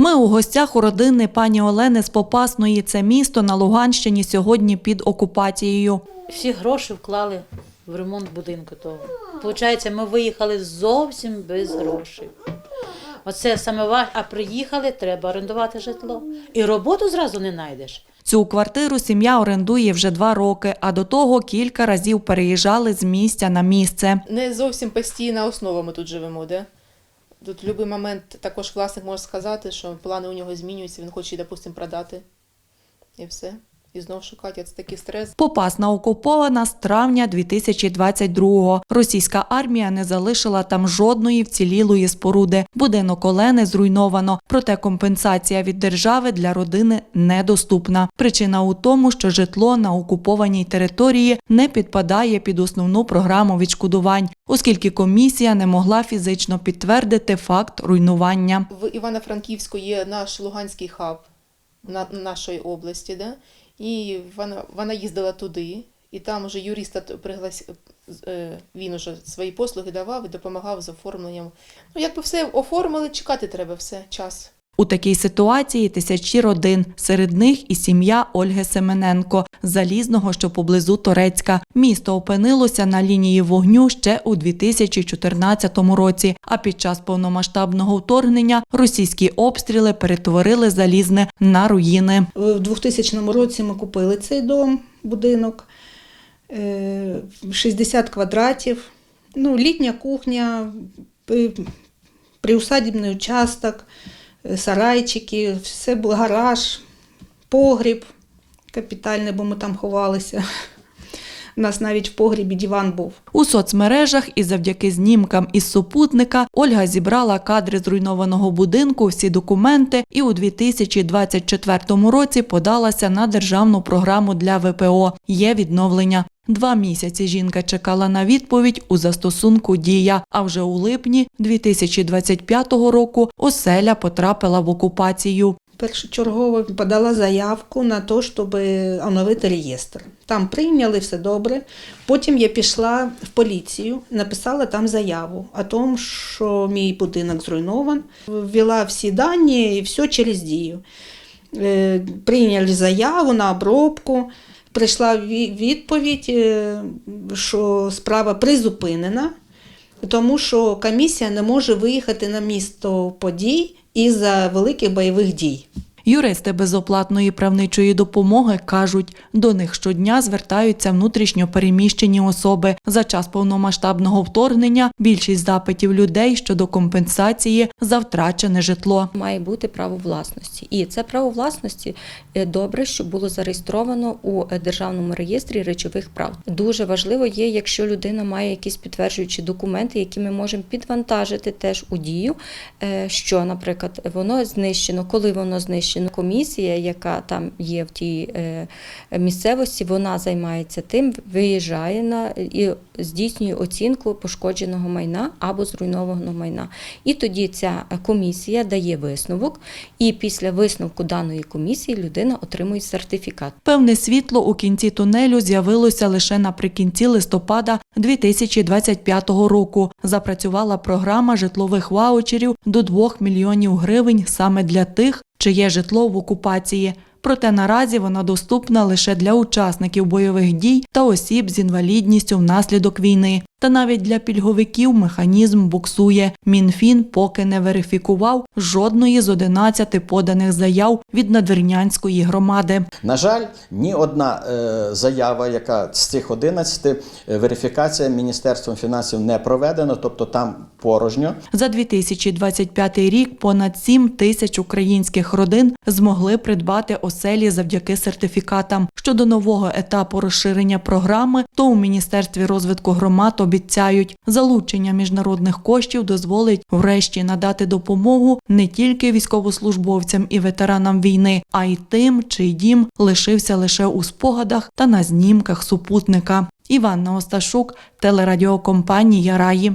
Ми у гостях у родини пані Олени з Попасної. Це місто на Луганщині сьогодні під окупацією. Всі гроші вклали в ремонт будинку того. Получається, ми виїхали зовсім без грошей. Оце саме важко. А приїхали, треба орендувати житло. І роботу зразу не знайдеш. Цю квартиру сім'я орендує вже два роки, а до того кілька разів переїжджали з місця на місце. Не зовсім постійна основа ми тут живемо, де? Тут в будь-який момент також власник може сказати, що плани у нього змінюються, він хоче, допустимо, продати. І все. І знов шукати. Це такий стрес. Попасна окупована з травня 2022-го. Російська армія не залишила там жодної вцілілої споруди. Будинок Олени зруйновано, проте компенсація від держави для родини недоступна. Причина у тому, що житло на окупованій території не підпадає під основну програму відшкодувань, оскільки комісія не могла фізично підтвердити факт руйнування. В Івано-Франківську є наш Луганський хаб на нашої області, да? І вона, вона їздила туди, і там вже юриста приглас... е, він уже свої послуги давав і допомагав з оформленням. Ну, якби все оформили, чекати треба все, час. У такій ситуації тисячі родин, серед них і сім'я Ольги Семененко, залізного, що поблизу Торецька. Місто опинилося на лінії вогню ще у 2014 році. А під час повномасштабного вторгнення російські обстріли перетворили залізне на руїни. В 2000 році ми купили цей дом, будинок, е, 60 квадратів, ну, літня кухня, приусадібний участок, е, сарайчики, все було гараж, погріб капітальний, бо ми там ховалися. У нас навіть в погрібі диван був. У соцмережах і завдяки знімкам із супутника Ольга зібрала кадри зруйнованого будинку, всі документи і у 2024 році подалася на державну програму для ВПО. Є відновлення. Два місяці жінка чекала на відповідь у застосунку Дія. А вже у липні 2025 року оселя потрапила в окупацію. Першочергово подала заявку на те, щоб оновити реєстр. Там прийняли все добре. Потім я пішла в поліцію, написала там заяву о тому, що мій будинок зруйнован. Ввела всі дані і все через дію. Е, Прийняли заяву на обробку. Прийшла відповідь, е, що справа призупинена, тому що комісія не може виїхати на місто подій із-за великих бойових дій. Юристи безоплатної правничої допомоги кажуть, до них щодня звертаються внутрішньо переміщені особи. За час повномасштабного вторгнення більшість запитів людей щодо компенсації за втрачене житло. має бути право власності. І це право власності е, добре, що було зареєстровано у е, державному реєстрі речових прав. Дуже важливо є, якщо людина має якісь підтверджуючі документи, які ми можемо підвантажити теж у дію, е, що, наприклад, воно знищено, коли воно знищено. Комісія, яка там є в тій е, місцевості, вона займається тим, виїжджає на і здійснює оцінку пошкодженого майна або зруйнованого майна. І тоді ця комісія дає висновок, і після висновку даної комісії людина отримує сертифікат. Певне світло у кінці тунелю з'явилося лише наприкінці листопада 2025 року. Запрацювала програма житлових ваучерів до 2 мільйонів гривень саме для тих, чиє житло в окупації. Проте наразі вона доступна лише для учасників бойових дій та осіб з інвалідністю внаслідок війни. Та навіть для пільговиків механізм буксує. Мінфін поки не верифікував жодної з 11 поданих заяв від надвірнянської громади. На жаль, ні одна е, заява, яка з цих 11, е, верифікація Міністерством фінансів не проведена, тобто там порожньо. За 2025 рік понад 7 тисяч українських родин змогли придбати оселі завдяки сертифікатам. Щодо нового етапу розширення програми, то у Міністерстві розвитку громад обіцяють, залучення міжнародних коштів дозволить врешті надати допомогу не тільки військовослужбовцям і ветеранам війни, а й тим, чий дім лишився лише у спогадах та на знімках супутника. Іванна Осташук, телерадіокомпанія Раї.